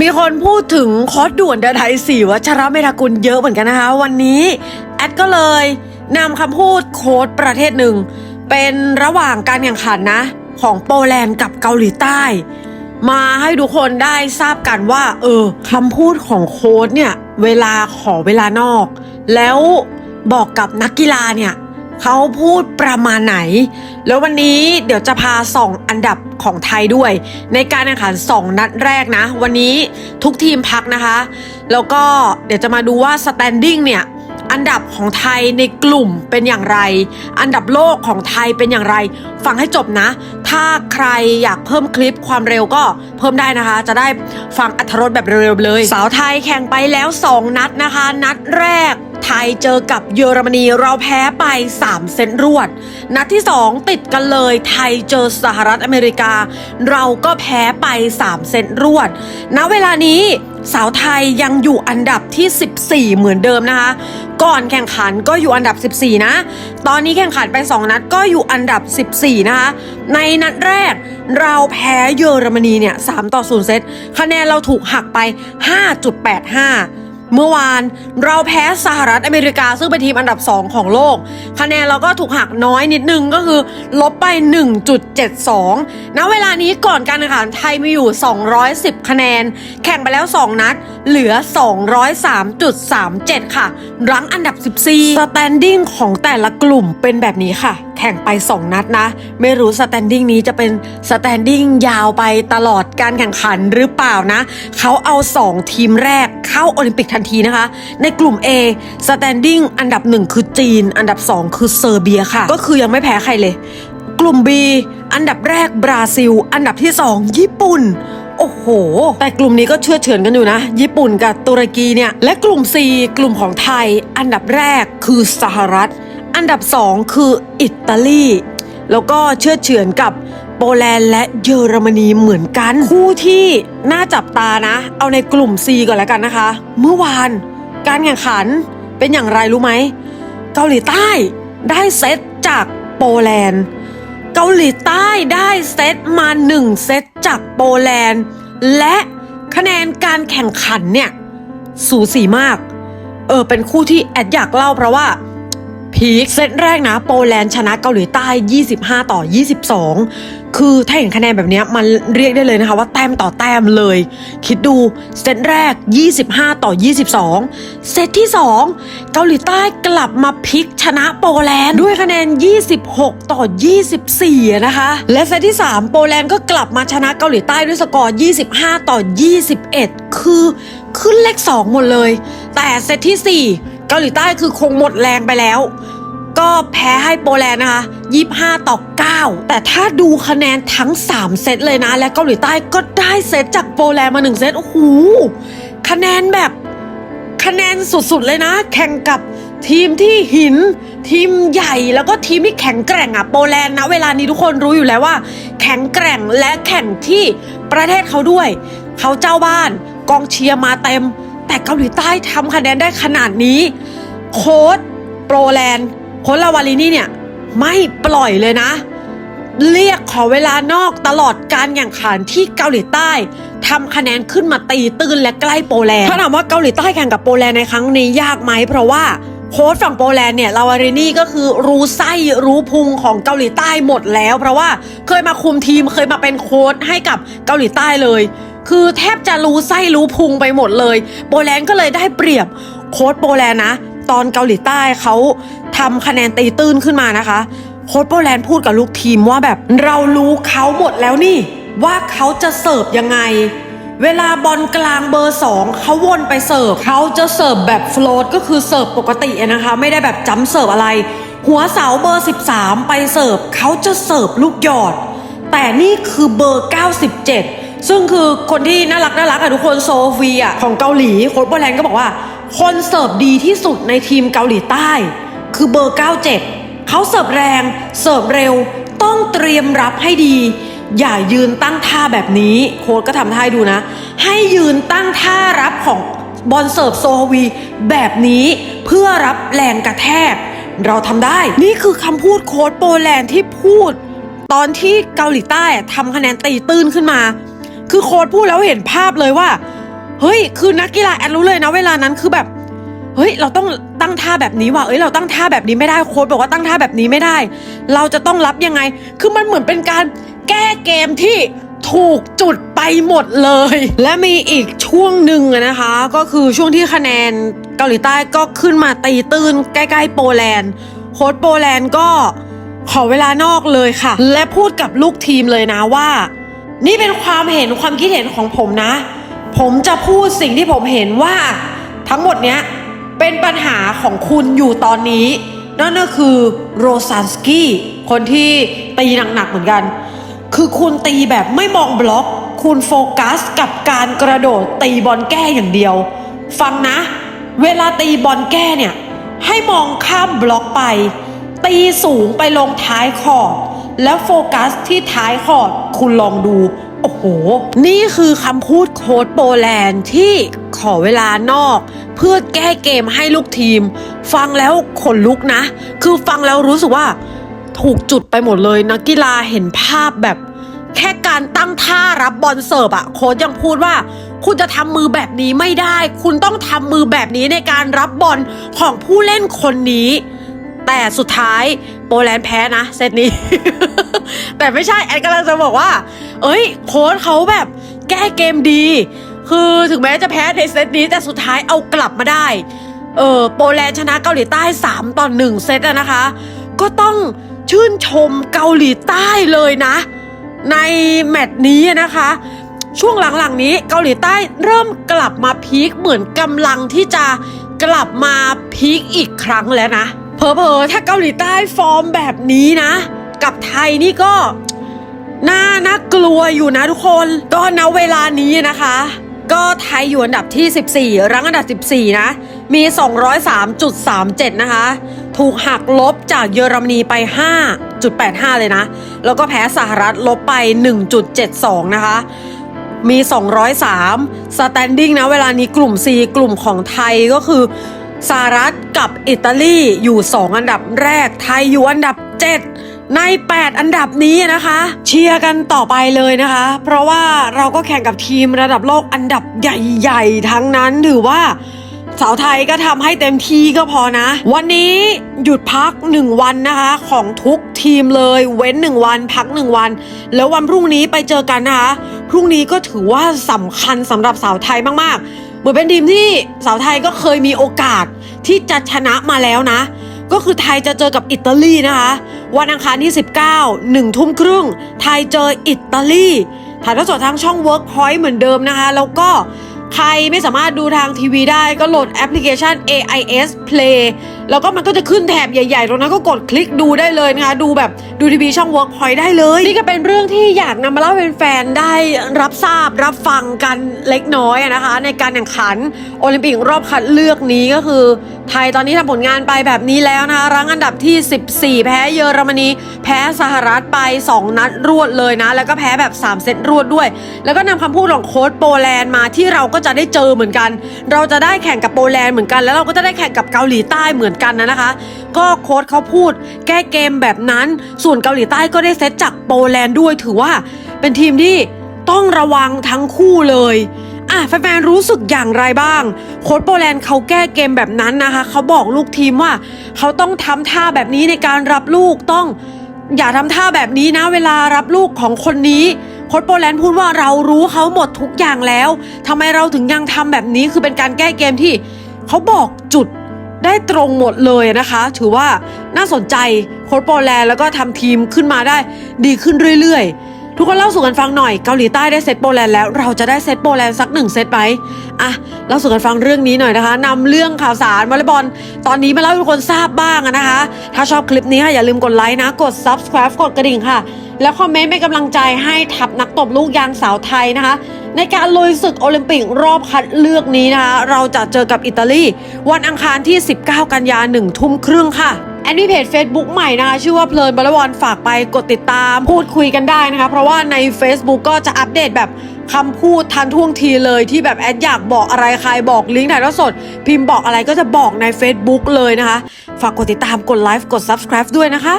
มีคนพูดถึงโค้ดด่วนเดอะไทยสีวัชรเมธากุลเยอะเหมือนกันนะคะ วันนี้ แอดก็เลยนำคำพูดโค้ดประเทศหนึ่ง เป็นระหว่างการแข่งขันนะ ของโปแลนด์กับเกาหลีใต้ มาให้ทุกคนได้ทราบกันว่า เออคำพูดของโค้ดเนี่ย เวลาขอเวลานอก แล้วบอกกับนักกีฬาเนี่ย เขาพูดประมาณไหน แล้ววันนี้เดี๋ยวจะพาส่องอันดับของไทยด้วย ในการแข่งขันสองนัดแรกนะ วันนี้ทุกทีมพักนะคะ แล้วก็เดี๋ยวจะมาดูว่าสแตนดิ้งเนี่ยอันดับของไทยในกลุ่มเป็นอย่างไร อันดับโลกของไทยเป็นอย่างไร ฟังให้จบนะ ถ้าใครอยากเพิ่มคลิปความเร็วก็เพิ่มได้นะคะ จะได้ฟังอัธรสแบบเร็วๆเลย สาวไทยแข่งไปแล้ว 2 นัดนะคะ นัดแรก ไทยเจอกับเยอรมนีเราแพ้ไป 3 เซตรวด นัดที่ 2 ติดกันเลยไทยเจอสหรัฐอเมริกา เราก็แพ้ไป 3 เซตรวด ณเวลานี้สาวไทยยังอยู่อันดับที่ 14 เหมือนเดิมนะคะ ก่อนแข่งขันก็อยู่อันดับ 14 นะ ตอนนี้แข่งขันไป 2 นัดก็อยู่อันดับ 14 นะคะ ในนัดแรกเราแพ้เยอรมนีเนี่ย3ต่อ 0 เซต คะแนนเราถูกหักไป 5.85 เมื่อวานเราแพ้สหรัฐอเมริกาซึ่งเป็นทีมอันดับ 2 ของโลก คะแนนเราก็ถูกหักน้อยนิดนึงก็คือลบไป 1.72 ณ เวลานี้ก่อนการแข่งขันไทยมีอยู่ 210 คะแนน แข่งไปแล้ว 2 นัด เหลือ 203.37 ค่ะ รั้งอันดับ 14 สแตนดิ้งของแต่ละกลุ่มเป็นแบบนี้ค่ะ แข่งไป 2 นัดนะ ไม่รู้สแตนดิ้งนี้จะเป็นสแตนดิ้งยาวไปตลอดการแข่งขันหรือเปล่านะ เขาเอา 2 ทีมแรกเข้าโอลิมปิกทันทีนะคะ ในกลุ่ม A สแตนดิ้งอันดับ 1 คือจีน อันดับ 2 คือเซอร์เบียค่ะ ก็คือยังไม่แพ้ใครเลย กลุ่ม B อันดับแรกบราซิล อันดับที่ 2 ญี่ปุ่นโอ้โห แต่กลุ่มนี้ก็เชื่อเฉือนกันอยู่นะ ญี่ปุ่นกับตุรกีเนี่ย และกลุ่ม C กลุ่มของไทย อันดับแรกคือสหรัฐ อันดับ 2 คืออิตาลี แล้วก็เชื่อเฉือนกับโปแลนด์และเยอรมนีเหมือนกัน คู่ที่น่าจับตานะ เอาในกลุ่ม C ก่อนแล้วกันนะคะ เมื่อวานการแข่งขันเป็นอย่างไรรู้ไหม เกาหลีใต้ได้เซตจากโปแลนด์ เกาหลีใต้ได้เซตมา1เซตจากโปแลนด์ และคะแนนการแข่งขันเนี่ย สูสีมาก เออเป็นคู่ที่แอดอยากเล่าเพราะว่า พีคเซตแรกนะโปแลนด์ชนะเกาหลีใต้ 25 ต่อ 22 คือถ้าเห็นคะแนนแบบนี้มันเรียกได้เลยนะคะว่าแต้มต่อแต้มเลย คิดดูเซตแรก 25 ต่อ 22 เซตที่ 2 เกาหลีใต้กลับมาพลิกชนะโปแลนด์ด้วยคะแนน 26 ต่อ 24 นะคะ และเซตที่ 3 โปแลนด์ก็กลับมาชนะเกาหลีใต้ด้วยสกอร์ 25 ต่อ 21 คือขึ้นเลข 2 หมดเลย แต่เซตทีสี่4 เกาหลีใต้คือคงหมดแรงไปแล้ว ก็แพ้ให้โปแลนด์นะคะ25 ต่อ 9 แต่ถ้าดูคะแนนทั้ง 3 เซตเลยนะ และเกาหลีใต้ก็ได้เซตจากโปแลนด์มา 1 เซตโอ้โหคะแนนแบบคะแนนสุดๆเลยนะ แข่งกับทีมที่หิน ทีมใหญ่แล้วก็ทีมที่แข็งแกร่งอะโปแลนด์นะเวลานี้ทุกคนรู้อยู่แล้วว่า แข็งแกร่งและแข่งที่ประเทศเขาด้วย เขาเจ้าบ้านกองเชียร์มาเต็ม แต่เกาหลีใต้ทำคะแนนได้ขนาดนี้ โค้ดโปรแลนด์โค้ดลาวาลินี่เนี่ย ไม่ปล่อยเลยนะ เรียกขอเวลานอกตลอดการแข่งขันที่เกาหลีใต้ทำคะแนนขึ้นมาตีตื้นและใกล้โปรแลนด์ถ้าถามว่าเกาหลีใต้แข่งกับโปรแลนด์ในครั้งนี้ยากไหมเพราะว่าโค้ชฝั่งโปแลนด์เนี่ยลาวารินี่ก็คือรู้ไส้รู้พุงของเกาหลีใต้หมดแล้ว เพราะว่าเคยมาคุมทีมเคยมาเป็นโค้ชให้กับเกาหลีใต้เลย คือแทบจะรู้ไส้รู้พุงไปหมดเลย โปแลนด์ก็เลยได้เปรียบโค้ชโปแลนด์นะ ตอนเกาหลีใต้เขาทำคะแนนตีตื้นขึ้นมานะคะโค้ชโปแลนด์พูดกับลูกทีมว่าแบบเรารู้เขาหมดแล้วนี่ ว่าเขาจะเสิร์ฟยังไง เวลาบอลกลางเบอร์สองเขาวนไปเสิร์ฟเขาจะเสิร์ฟแบบโฟลตก็คือเสิร์ฟปกตินะคะ ไม่ได้แบบจ้ำเสิร์ฟอะไร หัวเสาเบอร์ 13 ไปเสิร์ฟเขาจะเสิร์ฟลูกหยอด แต่นี่คือเบอร์ 97 ซึ่งคือคนที่น่ารักน่ารักอะทุกคนโซฟีอะของเกาหลีโค้ชโปแลนด์ก็บอกว่า คนเสิร์ฟดีที่สุดในทีมเกาหลีใต้ คือเบอร์ 97 เขาเสิร์ฟแรง เสิร์ฟเร็ว ต้องเตรียมรับให้ดี อย่ายืนตั้งท่าแบบนี้ โค้ชก็ทำท่าให้ดูนะ ให้ยืนตั้งท่ารับของบอลเสิร์ฟโซฮวี แบบนี้เพื่อรับแรงกระแทก เราทำได้ นี่คือคำพูดโค้ชโปแลนด์ที่พูด ตอนที่เกาหลีใต้ทำคะแนนตีตื้นขึ้นมา คือโค้ชพูดแล้วเห็นภาพเลยว่า เฮ้ย คือนักกีฬาแอนรู้เลยนะเวลานั้นคือแบบ เฮ้ย เราต้องตั้งท่าแบบนี้ว่ะเอ้ย เราตั้งท่าแบบนี้ไม่ได้โค้ชบอกว่าตั้งท่าแบบนี้ไม่ได้ เราจะต้องรับยังไง คือมันเหมือนเป็นการแก้เกมที่ถูกจุดไปหมดเลย และมีอีกช่วงหนึ่งนะคะ ก็คือช่วงที่คะแนนเกาหลีใต้ก็ขึ้นมาตีตื้นใกล้ๆโปแลนด์ โค้ชโปแลนด์ก็ขอเวลานอกเลยค่ะ และพูดกับลูกทีมเลยนะว่า นี่เป็นความเห็นความคิดเห็นของผมนะ ผมจะพูดสิ่งที่ผมเห็นว่า ทั้งหมดเนี้ยเป็นปัญหาของคุณอยู่ตอนนี้ นั่นก็คือโรซานสกี้คนที่ตีหนักๆเหมือนกัน คือคุณตีแบบไม่มองบล็อก คุณโฟกัสกับการกระโดดตีบอลแก้อย่างเดียว ฟังนะ เวลาตีบอลแก้เนี่ยให้มองข้ามบล็อกไป ตีสูงไปลงท้ายคอร์ด แล้วโฟกัสที่ท้ายคอร์ดคุณลองดู โอ้โห นี่คือคำพูดโค้ดโปแลนด์ที่ขอเวลานอก เพื่อแก้เกมให้ลูกทีม ฟังแล้วขนลุกนะ คือฟังแล้วรู้สึกว่า ถูกจุดไปหมดเลยนักกีฬาเห็นภาพแบบ แค่การตั้งท่ารับบอลเสิร์ฟอะโค้ชยังพูดว่าคุณจะทำมือแบบนี้ไม่ได้ คุณต้องทำมือแบบนี้ในการรับบอลของผู้เล่นคนนี้ แต่สุดท้าย โปแลนด์แพ้นะเซตนี้ แต่ไม่ใช่แอนกำลังจะบอกว่า เอ้ย โค้ชเขาแบบแก้เกมดี คือถึงแม้จะแพ้ในเซตนี้แต่สุดท้ายเอากลับมาได้ เออโปแลนด์ชนะเกาหลีใต้ 3 ต่อ 1 เซตนะคะ ก็ต้องชื่นชมเกาหลีใต้เลยนะ ในแมตช์นี้นะคะ ช่วงหลังๆนี้เกาหลีใต้เริ่มกลับมาพีคเหมือนกำลังที่จะกลับมาพีคอีกครั้งแล้วนะ เพอเพอถ้าเกาหลีใต้ฟอร์มแบบนี้นะ กับไทยนี่ก็น่าน่ากลัวอยู่นะทุกคนก็ณเวลานี้นะคะ ก็ไทยอยู่อันดับที่ 14 รั้งอันดับ 14 นะ มี 203.37 นะคะ ถูกหักลบจากเยอรมนีไป 5.85 เลยนะ แล้วก็แพ้สหรัฐลบไป 1.72 นะคะมี 203 standing นะ เวลานี้กลุ่ม C กลุ่มของไทยก็คือ สหรัฐกับอิตาลีอยู่ 2 อันดับแรกไทยอยู่อันดับ 7 ใน 8 อันดับนี้นะคะ เชียร์กันต่อไปเลยนะคะ เพราะว่าเราก็แข่งกับทีมระดับโลกอันดับใหญ่ๆ ทั้งนั้นถือว่าสาวไทยก็ทำให้เต็มที่ก็พอนะ วันนี้หยุดพัก 1 วันนะคะ ของทุกทีมเลย เว้น 1 วันพัก 1 วัน แล้ววันพรุ่งนี้ไปเจอกันนะคะ พรุ่งนี้ก็ถือว่าสำคัญสำหรับสาวไทยมากๆ เหมือนเป็นทีมที่สาวไทยก็เคยมีโอกาสที่จะชนะมาแล้วนะ ก็คือไทยจะเจอกับอิตาลีนะคะ วันอังคารที่ 19 1 ทุ่มครึ่ง ไทยเจออิตาลีถ่ายทอดสดทางช่อง Workpoint เหมือนเดิมนะคะ แล้วก็ใครไม่สามารถดูทางทีวีได้ก็โหลดแอปพลิเคชัน AIS Play แล้วก็มันก็จะขึ้นแถบใหญ่ๆตรงนั้นก็กดคลิกดูได้เลยนะคะ ดูแบบดูทีวีช่อง Workpoint ได้เลย นี่ก็เป็นเรื่องที่อยากนำมาเล่าเป็นแฟนๆได้รับทราบรับฟังกันเล็กน้อยนะคะ ในการแข่งขันโอลิมปิกรอบคัดเลือกนี้ก็คือ ไทยตอนนี้ทำผลงานไปแบบนี้แล้วนะคะรั้งอันดับที่ 14 แพ้เยอรมนี แพ้สหรัฐไป 2 นัดรวดเลยนะ แล้วก็แพ้แบบ 3 เซตรวดด้วย แล้วก็นำคำพูดของโค้ชโปแลนด์มาที่เราก็จะได้เจอเหมือนกัน เราจะได้แข่งกับโปแลนด์เหมือนกัน แล้วเราก็จะได้แข่งกับเกาหลีใต้เหมือนกันนะนะคะ ก็โค้ชเขาพูดแก้เกมแบบนั้น ส่วนเกาหลีใต้ก็ได้เซตจากโปแลนด์ด้วยถือว่า เป็นทีมที่ต้องระวังทั้งคู่เลยอะแฟนๆรู้สึกอย่างไรบ้าง โค้ชโปแลนด์เขาแก้เกมแบบนั้นนะคะ เขาบอกลูกทีมว่า เขาต้องทำท่าแบบนี้ในการรับลูกต้อง อย่าทำท่าแบบนี้นะเวลารับลูกของคนนี้โค้ชโปแลนด์พูดว่าเรารู้เขาหมดทุกอย่างแล้วทำไมเราถึงยังทำแบบนี้คือเป็นการแก้เกมที่ เขาบอกจุด ได้ตรงหมดเลยนะคะ ถือว่าน่าสนใจโค้ชโปรแลนด์แล้วก็ทำทีมขึ้นมาได้ดีขึ้นเรื่อยๆ ทุกคนเล่าสู่กันฟังหน่อยเกาหลีใต้ได้เซตโปรแลนด์แล้วเราจะได้เซตโปรแลนด์สักหนึ่งเซตไหมอะเล่าสู่กันฟังเรื่องนี้หน่อยนะคะนำเรื่องข่าวสารวอลเลย์บอลตอนนี้มาเล่าให้ทุกคนทราบบ้างนะคะ ถ้าชอบคลิปนี้ค่ะอย่าลืมกดไลค์นะกด subscribe กดกระดิ่งค่ะ แล้วคอมเมนต์เป็นกำลังใจให้ทัพนักตบลูกยางสาวไทยนะคะ ในการลุยศึกโอลิมปิกรอบคัดเลือกนี้นะคะเราจะเจอกับอิตาลี วันอังคารที่ 19 กันยา1ทุ่มครึ่งค่ะแอนมีเพจ Facebook ใหม่นะคะชื่อว่าเพลินบอลบอลฝากไปกดติดตามพูดคุยกันได้นะคะ เพราะว่าใน Facebook ก็จะอัปเดตแบบคำพูดทันท่วงทีเลยที่แบบแอดอยากบอกอะไรใครบอกลิงก์ถ่ายทอดสด พิมพ์บอกอะไรก็จะบอกใน Facebook เลยนะคะ ฝากกดติดตามกดไลฟ์กด Subscribe ด้วยนะคะ